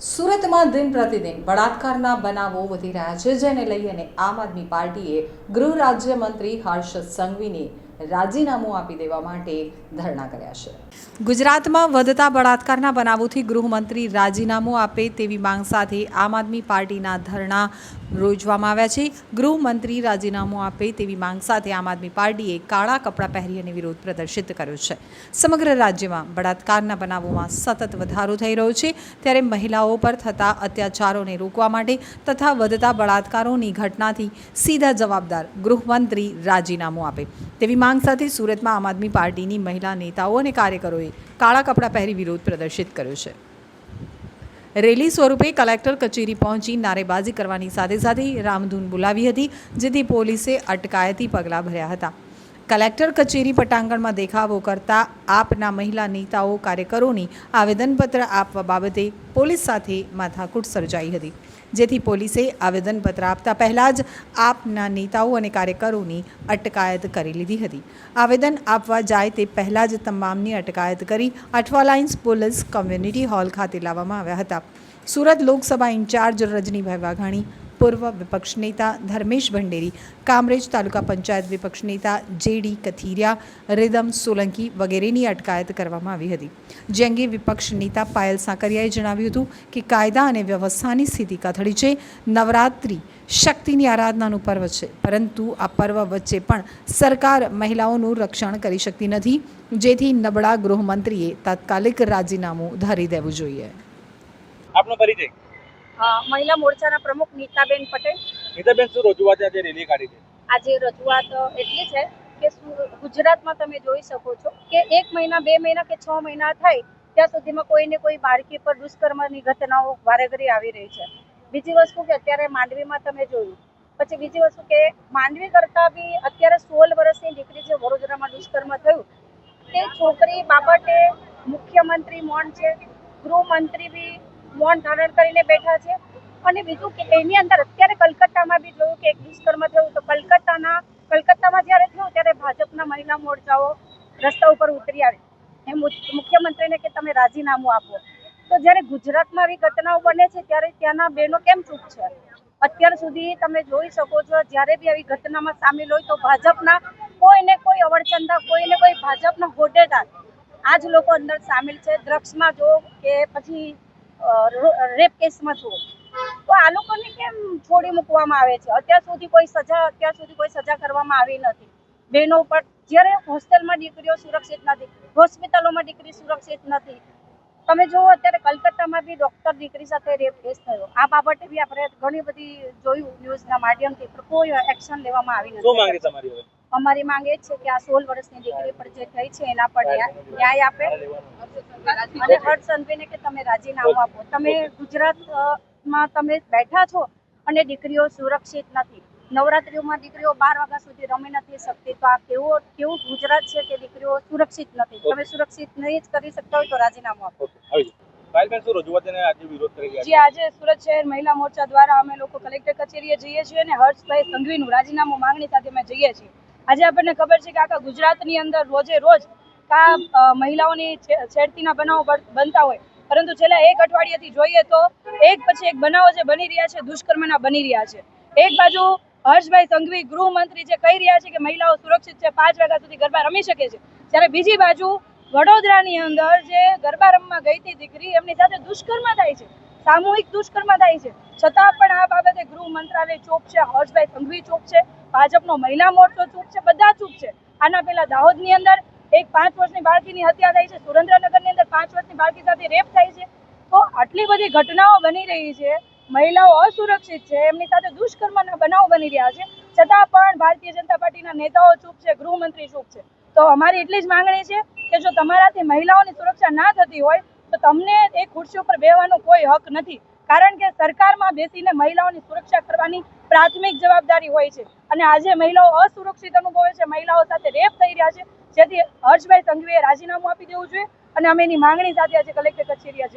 સુરતમાં દિન પ્રતિદિન બળાત્કારના બનાવો વધી રહ્યા છે, જેને લઈને આમ આદમી પાર્ટીએ ગૃહ રાજ્યમંત્રી હર્ષ સંઘવીને રાજીનામું આપી દેવા માટે ધરણા કર્યા છે. ગુજરાતમાં વધતા બળાત્કારના બનાવોથી ગૃહમંત્રી રાજીનામું આપે તેવી માંગ સાથે આમ આદમી પાર્ટીના ધરણા યોજવામાં આવ્યા છે. ગૃહમંત્રી રાજીનામું આપે તેવી માંગ સાથે આમ આદમી પાર્ટીએ કાળા કપડાં પહેરી અને વિરોધ પ્રદર્શિત કર્યો છે. સમગ્ર રાજ્યમાં બળાત્કારના બનાવોમાં સતત વધારો થઈ રહ્યો છે. ત્યારે મહિલાઓ પર થતા અત્યાચારોને રોકવા માટે તથા વધતા બળાત્કારોની ઘટનાથી સીધા જવાબદાર ગૃહમંત્રી રાજીનામું આપે તેવી માંગ સાથે સુરતમાં આમ આદમી પાર્ટીની મહિલા નેતાઓ અને કાર્યકરોએ કાળા કપડાં પહેરી વિરોધ પ્રદર્શિત કર્યો છે. રેલી સ્વરૂપે કલેક્ટર કચેરી પહોંચી નારેબાજી કરવાની સાથે સાથે રામધૂન બોલાવી હતી, જેથી પોલીસે અટકાયતી પગલાં ભર્યા હતા. કલેક્ટર કચેરી પટાંગણમાં દેખાવો કરતા આપના મહિલા નેતાઓ કાર્યકરોની આવેદનપત્ર આપવા બાબતે પોલીસ સાથે માથાકૂટ સર્જાઈ હતી. જેથી પોલીસે આવેદનપત્ર આપતા પહેલાં જ આપના નેતાઓ અને કાર્યકરોની અટકાયત કરી લીધી હતી. આવેદન આપવા જાય તે પહેલાં જ તમામની અટકાયત કરી Athwa Lines police community hall ખાતે લાવવામાં આવ્યા હતા. સુરત લોકસભા ઇન્ચાર્જ રજનીભાઈ વાઘાણી પૂર્વ વિપક્ષ નેતા ધર્મેશ ભંડેરી, કામરેજ તાલુકા પંચાયત વિપક્ષ નેતા જેડી કથિરિયા, રિદમ સોલંકી વગેરેની અટકાયત કરવામાં આવી હતી. જે અંગે વિપક્ષ નેતા પાયલ સાંકરિયાએ જણાવ્યું હતું કે કાયદા અને વ્યવસ્થાની સ્થિતિ કથળી છે, નવરાત્રિ શક્તિની આરાધનાનું પર્વ છે, પરંતુ આ પર્વ વચ્ચે પણ સરકાર મહિલાઓનું રક્ષણ કરી શકતી નથી. જેથી નબળા ગૃહમંત્રીએ તાત્કાલિક રાજીનામું ધારી દેવું જોઈએ. આપનો પરિચય. મહિલા મોરચાના પ્રમુખ નીતાબેન પટેલ. નીતાબેન શું રજૂઆત આજે રેલી કાઢી છે? આજે રજૂઆત એટલી છે કે ગુજરાતમાં તમે જોઈ શકો છો કે એક મહિના બે મહિના કે છ મહિના થાય ત્યાં સુધીમાં કોઈને કોઈ બાળકી પર દુષ્કર્મની ઘટનાઓ વારે ઘડી આવી રહી છે. બીજી વસ્તુ કે અત્યારે માંડવીમાં તમે જોયું. પછી બીજી વસ્તુ કે માંડવી કરતાં બી અત્યારે સોળ વર્ષની દીકરી જે વડોદરામાં દુષ્કર્મ થયું તે છોકરી બાબતે મુખ્યમંત્રી મૌન છે ગૃહમંત્રી બી મૌન ધારણ કરીને બેઠા છે. અને બીજું કે એની અંદર અત્યારે કલકત્તામાં બી જોયું કે એક દુષ્કર્મ થયું તો કલકત્તાના, કલકત્તામાં જ્યારે થયું ત્યારે ભાજપના મહિલા મોરચાઓ રસ્તા ઉપર ઉતરી આવી. એ મુખ્યમંત્રીને કે તમે રાજીનામું આપો. તો જ્યારે ગુજરાતમાં આવી ઘટનાઓ બને છે ત્યારે ત્યાંના બહેનો કેમ ચૂપ છે? અત્યાર સુધી તમે જોઈ શકો છો, જ્યારે બી આવી ઘટનામાં સામેલ હોય તો ભાજપના કોઈને કોઈ અવરચંદા, કોઈને કોઈ ભાજપના હોદ્દેદાર આ જ લોકો અંદર સામેલ છે. ડ્રગ્સમાં જો કે પછી રેપ કેસમાં જુઓ. તો આ લોકોને કેમ છોડી મૂકવામાં આવે છે? અત્યાર સુધી કોઈ સજા, અત્યાર સુધી કોઈ સજા કરવામાં આવી નથી. બહેનો પર જ્યારે હોસ્ટેલમાં દીકરીઓ સુરક્ષિત નથી, હોસ્પિટલોમાં દીકરી સુરક્ષિત નથી. તમે જુઓ, અત્યારે કલકત્તામાં બી ડોક્ટર દીકરી સાથે રેપ કેસ થયો. આ બાબતે બી આપણે ઘણી બધી જોયું ન્યૂઝના માધ્યમથી, પણ કોઈ એક્શન લેવામાં આવી નથી. અમારી માંગ એ જ છે કે આ સોળ વર્ષની દીકરી પર જે થઈ છે એના પર ન્યાય આપે. અને હર્ષ કે તમે રાજીનામું આપો. તમે ગુજરાતમાં તમે બેઠા છો અને દીકરીઓ સુરક્ષિત નથી. નવરાત્રીઓમાં દીકરીઓ બાર વાગ્યા સુધી રમી નથી શકતી. તો આ કેવો કેવું ગુજરાત છે કે દીકરીઓ સુરક્ષિત નથી? તમે સુરક્ષિત નહીં જ કરી શકતા હોય તો રાજીનામું આપો. જે આજે સુરત શહેર મહિલા મોરચા દ્વારા અમે લોકો કલેક્ટર કચેરીએ જઈએ છીએ અને હર્ષભાઈ સંઘવીનું રાજીનામું માંગણી સાથે અમે જઈએ છીએ. આજે આપણને ખબર છે કે આખા ગુજરાતની અંદર રોજે રોજ આ મહિલાઓની છેડતીના બનાવો બનતા હોય. પરંતુ છેલ્લા એક અઠવાડિયાથી જોઈએ તો એક પછી એક બનાવો જે બની રહ્યા છે, દુષ્કર્મના બની રહ્યા છે. એક બાજુ હર્ષભાઈ સંઘવી ગૃહમંત્રી જે કહી રહ્યા છે કે મહિલાઓ સુરક્ષિત છે, પાંચ વાગ્યા સુધી ગરબા રમી શકે છે. જ્યારે બીજી બાજુ વડોદરાની અંદર જે ગરબા રમવા ગઈ હતી દીકરી, એમની સાથે દુષ્કર્મ થાય છે. સામૂહિક દુષ્કર્મ થાય છે. છતાં પણ આ બાબતે ગૃહ મંત્રાલય ચૂપ છે, હર્ષભાઈ સંઘવી ચૂપ છે, ભાજપનો મહિલા મોરચો ચૂપ છે, બધા ચૂપ છે. આના પહેલા દાહોદની અંદર એક પાંચ વર્ષની બાળકીની હત્યા થઈ છે, સુરેન્દ્રનગરની અંદર પાંચ વર્ષની બાળકી સાથે રેપ થાય છે. તો આટલી બધી ઘટનાઓ બની રહી છે, મહિલાઓ અસુરક્ષિત છે, એમની સાથે દુષ્કર્મના બનાવ બની રહ્યા છે. છતાં પણ ભારતીય જનતા પાર્ટીના નેતાઓ ચૂપ છે, ગૃહમંત્રી ચૂપ છે. તો અમારી એટલી જ માંગણી છે કે જો તમારાથી મહિલાઓની સુરક્ષા ના થતી હોય તમને એ ખુરશી ઉપર બેવાનો કોઈ હક નથી. કારણ કે સરકારમાં બેસીને મહિલાઓની સુરક્ષા કરવાની પ્રાથમિક જવાબદારી હોય છે. અને આજે મહિલાઓ અસુરક્ષિત અનુભવે છે. મહિલાઓ સાથે રેપ થઈ રહ્યા છે. જેથી હર્ષભાઈ સંઘવીએ રાજીનામું આપી દેવું જોઈએ. અને અમે એની માંગણી સાથે આજે કલેક્ટર કચેરી